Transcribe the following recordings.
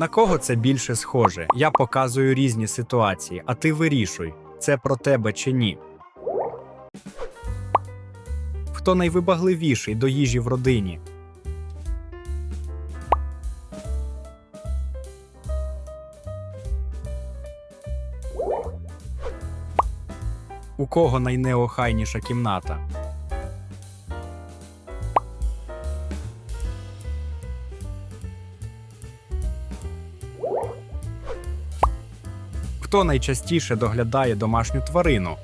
На кого це більше схоже? Я показую різні ситуації, а ти вирішуй, це про тебе чи ні. Хто найвибагливіший до їжі в родині? У кого найнеохайніша кімната? Хто найчастіше доглядає домашню тварину?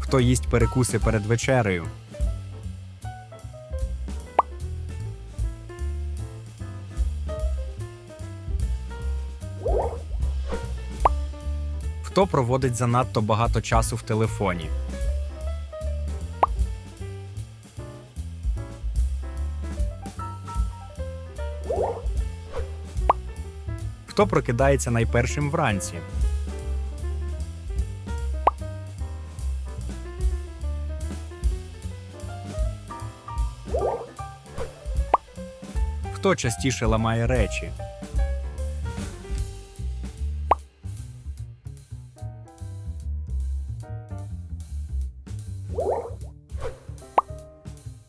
Хто їсть перекуси перед вечерею? Хто проводить занадто багато часу в телефоні? Хто прокидається найпершим вранці? Хто частіше ламає речі?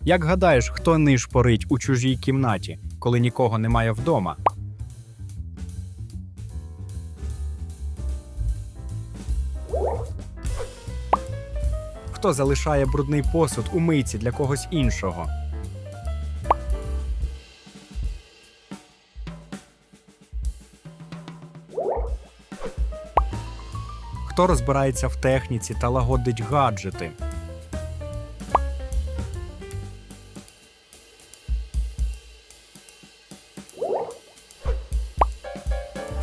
Як гадаєш, хто нишпорить у чужій кімнаті, коли нікого немає вдома? Хто залишає брудний посуд у мийці для когось іншого? Хто розбирається в техніці та лагодить гаджети?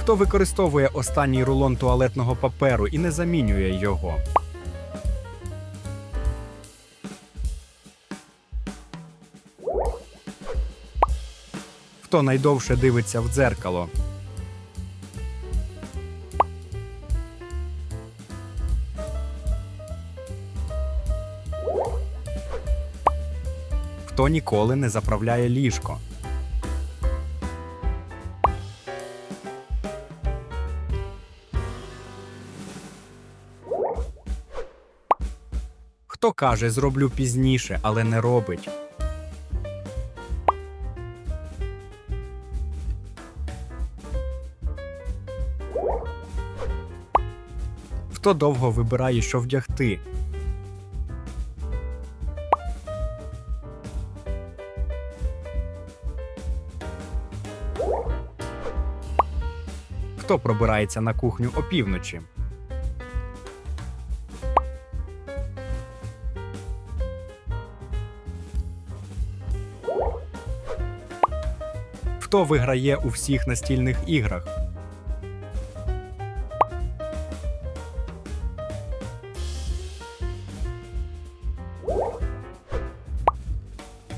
Хто використовує останній рулон туалетного паперу і не замінює його? Хто найдовше дивиться в дзеркало? Хто ніколи не заправляє ліжко? Хто каже, зроблю пізніше, але не робить? Хто довго вибирає, що вдягти? Хто пробирається на кухню опівночі? Хто виграє у всіх настільних іграх?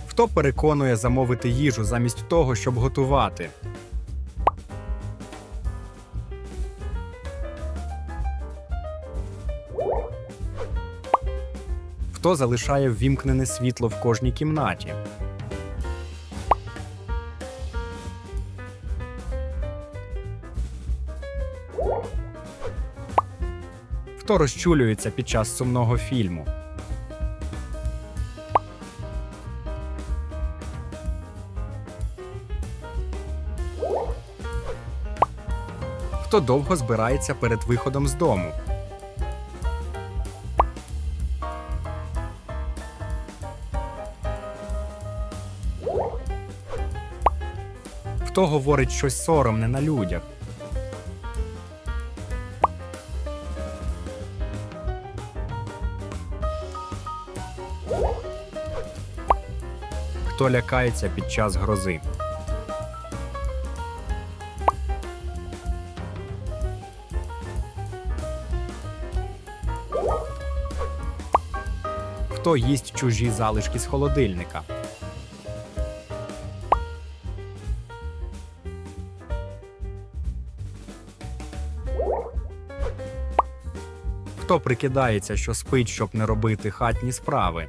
Хто переконує замовити їжу замість того, щоб готувати? Хто залишає ввімкнене світло в кожній кімнаті? Хто розчулюється під час сумного фільму? Хто довго збирається перед виходом з дому? Хто говорить щось соромне на людях? Хто лякається під час грози? Хто їсть чужі залишки з холодильника? Хто прикидається, що спить, щоб не робити хатні справи?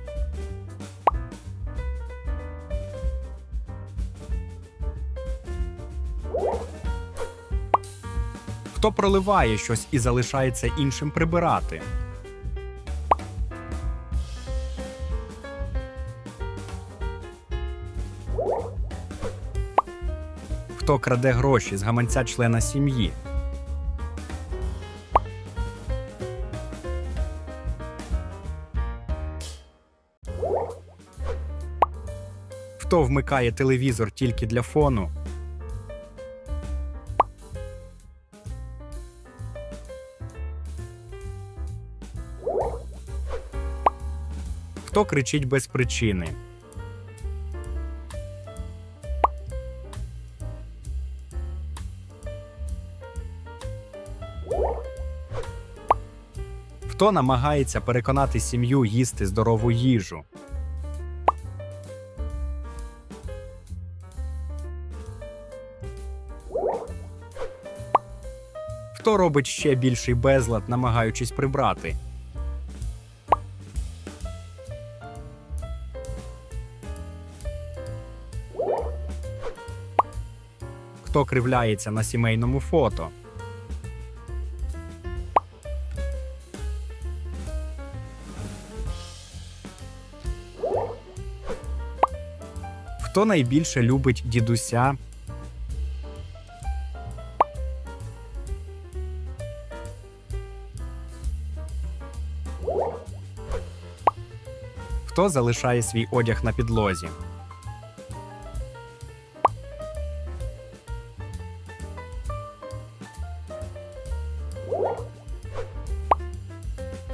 Хто проливає щось і залишається іншим прибирати? Хто краде гроші з гаманця члена сім'ї? Хто вмикає телевізор тільки для фону? Хто кричить без причини? Хто намагається переконати сім'ю їсти здорову їжу? Хто робить ще більший безлад, намагаючись прибрати? Хто кривляється на сімейному фото? Хто найбільше любить дідуся? Хто залишає свій одяг на підлозі?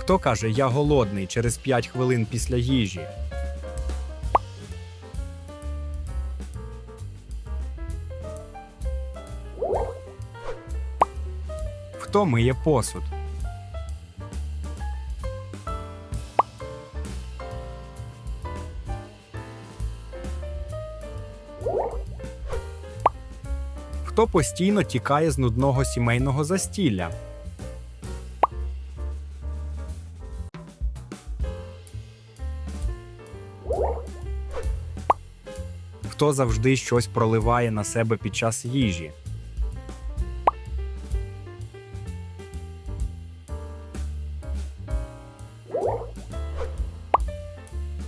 Хто каже Я голодний через 5 хвилин після їжі? Хто миє посуд? Хто постійно тікає з нудного сімейного застілля? Хто завжди щось проливає на себе під час їжі?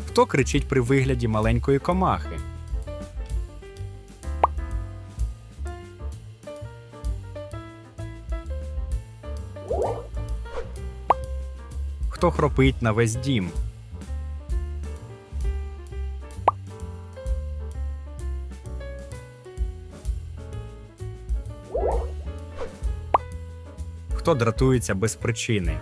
Хто кричить при вигляді маленької комахи? Хто хропить на весь дім? Хто дратується без причини?